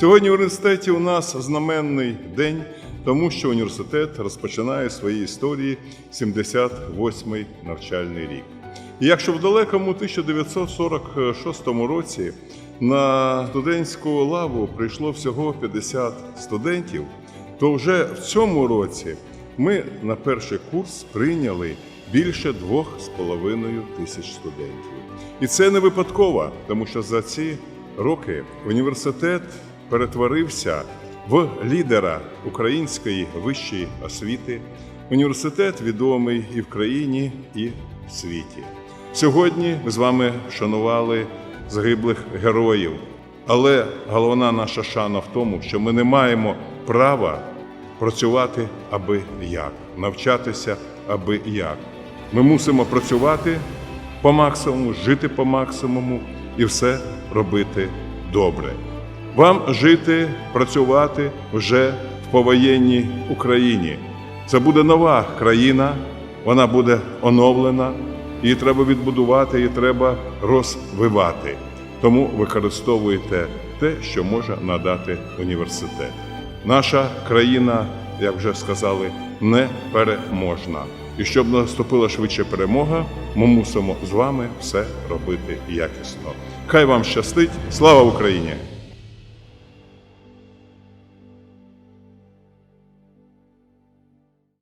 Сьогодні в університеті у нас знаменний день, тому що університет розпочинає свої історії 78-й навчальний рік. І якщо в далекому 1946 році на студентську лаву прийшло всього 50 студентів, то вже в цьому році ми на перший курс прийняли більше двох з половиною тисяч студентів. І це не випадково, тому що за ці роки університет перетворився в лідера української вищої освіти. Університет відомий і в країні, і в світі. Сьогодні ми з вами вшанували загиблих героїв. Але головна наша шана в тому, що ми не маємо права працювати аби як, навчатися аби як. Ми мусимо працювати по максимуму, жити по максимуму і все робити добре. Вам жити, працювати вже в повоєнній Україні. Це буде нова країна, вона буде оновлена, її треба відбудувати, її треба розвивати. Тому використовуйте те, що може надати університет. Наша країна, як вже сказали, непереможна. І щоб наступила швидше перемога, ми мусимо з вами все робити якісно. Хай вам щастить! Слава Україні!